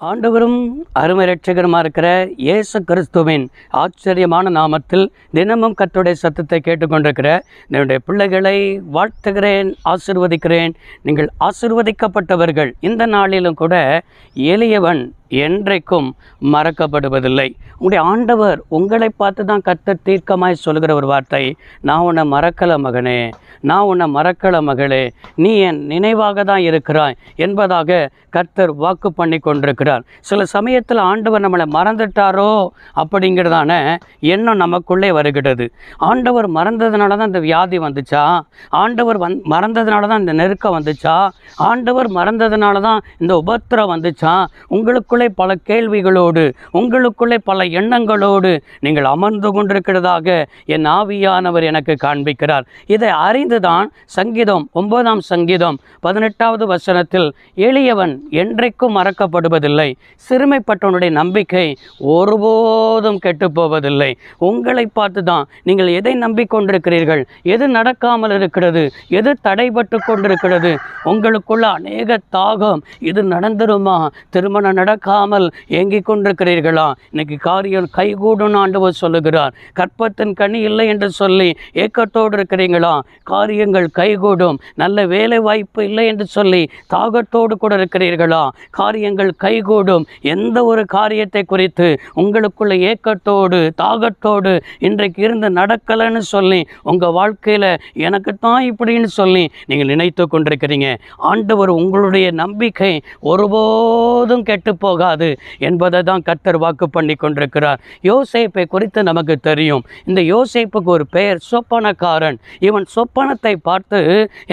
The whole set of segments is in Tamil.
ஆண்டவரும் அருமை ரட்சகருமா இருக்கிற இயேசு கிறிஸ்துவின் ஆச்சரியமான நாமத்தில் தினமும் கர்த்தருடைய சத்தத்தை கேட்டுக்கொண்டிருக்கிற என்னுடைய பிள்ளைகளை வாழ்த்துகிறேன் ஆசிர்வதிக்கிறேன். நீங்கள் ஆசிர்வதிக்கப்பட்டவர்கள். இந்த நாளிலும் கூட எளியவன் என்றைக்கும் மறக்கப்படுவதில்லை. உங்களுடைய ஆண்டவர் உங்களை பார்த்து தான் கர்த்தர் தீர்க்கமாய் சொல்கிற ஒரு வார்த்தை. நான் உன்னை மறக்கல மகனே நான் உன்னை மறக்கல மகளே நீ என் நினைவாக தான் இருக்கிறாய் என்பதாக கர்த்தர் வாக்கு பண்ணி கொண்டிருக்கிறார். சில சமயத்தில் ஆண்டவர் நம்மளை மறந்துட்டாரோ அப்படிங்கிறதான எண்ணம் நமக்குள்ளே வருகிறது ஆண்டவர் மறந்ததுனால தான் இந்த வியாதி வந்துச்சா? ஆண்டவர் வந் மறந்ததுனால தான் இந்த நெருக்கம் வந்துச்சா? ஆண்டவர் மறந்ததுனால தான் இந்த உபத்திரம் வந்துச்சா? உங்களுக்குள்ளே பல கேள்விகளோடு உங்களுக்குள்ளே பல எண்ணங்களோடு நீங்கள் அமர்ந்து கொண்டிருக்கிறதாக என் ஆவியானவர் எனக்கு காண்பிக்கிறார். இதை அறிந்துதான் சங்கீதம் ஒன்பதாம் சங்கீதம் பதினெட்டாவது வசனத்தில் எளியவன் என்றைக்கும் மறக்கப்படுவதில்லை. சிறுமைப்பட்டவனுடைய நம்பிக்கை ஒருபோதும் கெட்டுப்போவதில்லை. உங்களை பார்த்து தான் நீங்கள் எதை நம்பிக்கொண்டிருக்கிறீர்கள் எது நடக்காமல் இருக்கிறது எது தடைபட்டு கொண்டிருக்கிறது உங்களுக்குள்ள அநேக தாகம் இது நடந்துருமா திருமணம் நடக்க பார்க்காமல் ஏங்கிக் கொண்டிருக்கிறீர்களா? இன்னைக்கு காரியம் கைகூடும் ஆண்டவர் சொல்லுகிறார். கற்பத்தின் கனி இல்லை என்று சொல்லி ஏக்கத்தோடு இருக்கிறீங்களா? காரியங்கள் கைகூடும். நல்ல வேலை வாய்ப்பு இல்லை என்று சொல்லி தாகத்தோடு கூட இருக்கிறீர்களா? காரியங்கள் கைகூடும். எந்த ஒரு காரியத்தை குறித்து உங்களுக்குள்ள ஏக்கத்தோடு தாகத்தோடு இன்றைக்கு இருந்து நடக்கலைன்னு சொல்லி உங்கள் வாழ்க்கையில் எனக்கு தான் இப்படின்னு சொல்லி நீங்கள் நினைத்து கொண்டிருக்கிறீங்க. ஆண்டவர் உங்களுடைய நம்பிக்கை ஒருபோதும் கெட்டு போகாது என்பதை தான் கர்த்தர் வாக்கு பண்ணி கொண்டிருக்கிறார். யோசேப்பை குறித்து நமக்கு தெரியும். இந்த யோசேப்புக்கு ஒரு பெயர் சொப்பனக்காரன். இவன் சொப்பனத்தை பார்த்து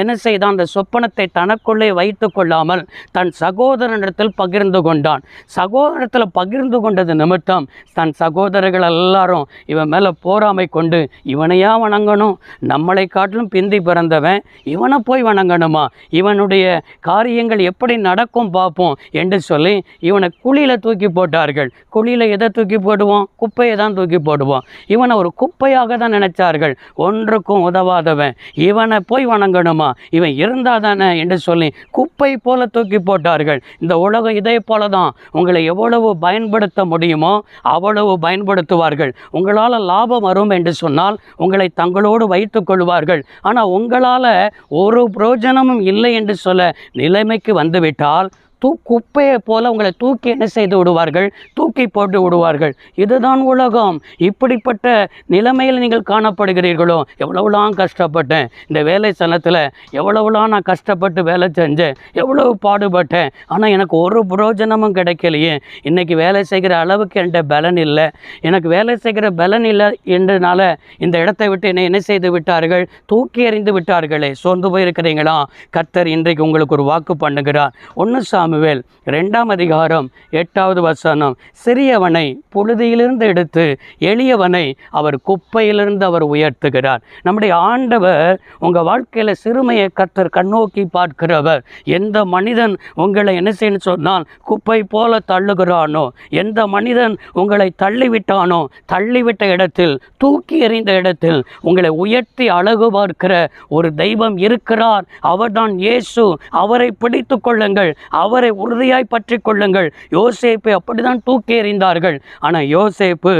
என்ன செய்தான்? அந்த சொப்பனத்தை தனக்குள்ளே வைத்து கொள்ளாமல் தன் சகோதரனிடத்தில் பகிர்ந்து கொண்டான். சகோதரத்தில் பகிர்ந்து கொண்டது நிமித்தம் தன் சகோதரர்கள் எல்லாரும் இவன் மேலே போராமை கொண்டு இவனையா வணங்கணும்? நம்மளை காட்டிலும் பிந்தி பிறந்தவன் இவனை போய் வணங்கணுமா? இவனுடைய காரியங்கள் எப்படி நடக்கும் பார்ப்போம் என்று சொல்லி இவனை குழியில் தூக்கி போட்டார்கள். குழியில் எதை தூக்கி போடுவோம்? குப்பையை தான் தூக்கி போடுவோம். இவனை ஒரு குப்பையாக தான் நினைச்சார்கள். ஒன்றுக்கும் உதவாதவன். இவனை போய் வணங்கணுமா? இவன் இருந்தா தானே என்று சொல்லி குப்பை போல தூக்கி போட்டார்கள். இந்த உலகம் இதே போல தான் உங்களை எவ்வளவு பயன்படுத்த முடியுமோ அவ்வளவு பயன்படுத்துவார்கள். உங்களால் லாபம் வரும் என்று சொன்னால் உங்களை தங்களோடு வைத்துக் கொள்வார்கள். ஆனால் உங்களால் ஒரு பிரயோஜனமும் இல்லை என்று சொல்ல நிலைமைக்கு வந்துவிட்டால் தூ குப்பையை போல உங்களை தூக்கி என்ன செய்து விடுவார்கள்? தூக்கி போட்டு விடுவார்கள். இதுதான் உலகம். இப்படிப்பட்ட நிலைமையில் நீங்கள் காணப்படுகிறீர்களோ? எவ்வளவுலாம் கஷ்டப்பட்டேன். இந்த வேலை ஸ்தலத்தில் எவ்வளவுலாம் நான் கஷ்டப்பட்டு வேலை செஞ்சேன். எவ்வளவு பாடுபட்டேன். ஆனால் எனக்கு ஒரு புரோஜனமும் கிடைக்கலையே. இன்றைக்கி வேலை செய்கிற அளவுக்கு என்கிட்ட பலன் இல்லை. எனக்கு வேலை செய்கிற பலன் இல்லை என்றனால இந்த இடத்தை விட்டு என்னை என்ன செய்து விட்டார்கள்? தூக்கி எறிந்து விட்டார்களே. சோர்ந்து போயிருக்கிறீங்களா? கர்த்தர் இன்றைக்கு உங்களுக்கு ஒரு வாக்கு பண்ணுகிறார். ஒன்று சாமி சாமுவேல். ரெண்டாம் அதிகாரம் எட்டாவது வசனம். சிறியவனை புழுதியிலிருந்து எடுத்து எளியவனை அவர் குப்பையிலிருந்து அவர் உயர்த்துகிறார். நம்முடைய ஆண்டவர் உங்கள் வாழ்க்கையில் சிறுமையை கத்தர் கண்ணோக்கி பார்க்கிறவர். எந்த மனிதன் உங்களை என்ன செய்யணும் சொன்னால் குப்பை போல தள்ளுகிறானோ எந்த மனிதன் உங்களை தள்ளிவிட்டானோ தள்ளிவிட்ட இடத்தில் தூக்கி எறிந்த இடத்தில் உங்களை உயர்த்தி அழகு பார்க்கிற ஒரு தெய்வம் இருக்கிறார். அவர்தான் இயேசு. அவரை பிடித்து கொள்ளுங்கள். அவர் உறுதியாய் பற்றி கொள்ளுங்கள் யோசேப்பை அப்படிதான் தூக்கி எறிந்தார்கள். ஆனால் யோசேப்பு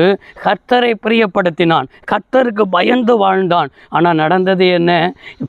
கர்த்தரை பிரியப்படுத்தினான். கர்த்தருக்கு பயந்து வாழ்ந்தான். ஆனால் நடந்தது என்ன?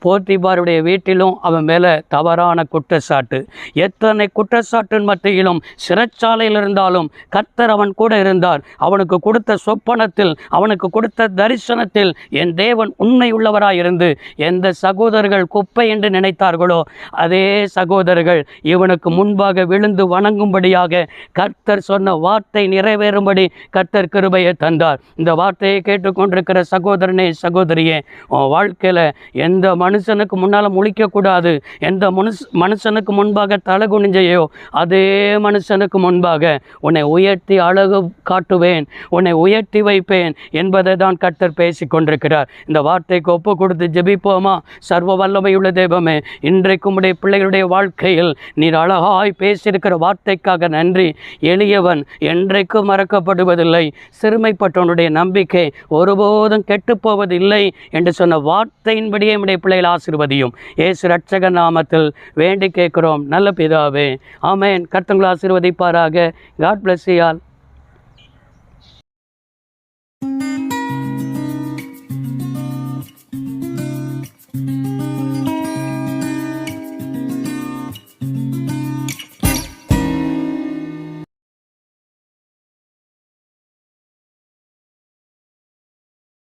போர்த்திபாருடைய வீட்டிலும் அவன் மேலே தவறான குற்றச்சாட்டு. எத்தனை குற்றச்சாட்டின் மத்தியிலும் சிறைச்சாலையில் இருந்தாலும் கர்த்தர் அவன் கூட இருந்தார். அவனுக்கு கொடுத்த சொப்பனத்தில் அவனுக்கு கொடுத்த தரிசனத்தில் என் தேவன் உண்மை உள்ளவராயிருந்து எந்த சகோதரர்கள் குப்பை என்று நினைத்தார்களோ அதே சகோதரர்கள் இவனுக்கு முன்பாக விழுந்து வணங்கும்படியாக கர்த்தர் சொன்ன வார்த்தை நிறைவேறும்படி கர்த்தர் கிருபையை தந்தார். இந்த வார்த்தையை கேட்டுக்கொண்டிருக்கிற சகோதரனே சகோதரியே உன் வாழ்க்கையில் எந்த மனுஷனுக்கு முன்னால் முழிக்கக்கூடாது எந்த மனுஷ மனுஷனுக்கு முன்பாக தலை குனிஞ்சையோ அதே மனுஷனுக்கு முன்பாக உன்னை உயர்த்தி அழகு காட்டுவேன் உன்னை உயர்த்தி வைப்பேன் என்பதை தான் கர்த்தர் பேசி கொண்டிருக்கிறார். இந்த வார்த்தைக்கு ஒப்பு கொடுத்து ஜெபிப்போமா? சர்வ வல்லமையுள்ள தெய்வமே இன்றைக்கு உடைய பிள்ளைகளுடைய வாழ்க்கையில் நீர் அழகாய் தெளிவாய் பேசியிருக்கிற வார்த்தைக்காக நன்றி. எளியவன் என்றைக்கும் மறக்கப்படுவதில்லை. சிறுமைப்பட்டவனுடைய நம்பிக்கை ஒருபோதும் கெட்டுப்போவதில்லை என்று சொன்ன வார்த்தையின்படியே நம்முடைய பிள்ளைகள் ஆசிர்வதியும். ஏசு ரட்சக நாமத்தில் வேண்டி கேட்கிறோம். நல்ல பிதாவே ஆமேன். கர்த்தங்களை ஆசிர்வதிப்பாராக. காட் பிளஸ் யால்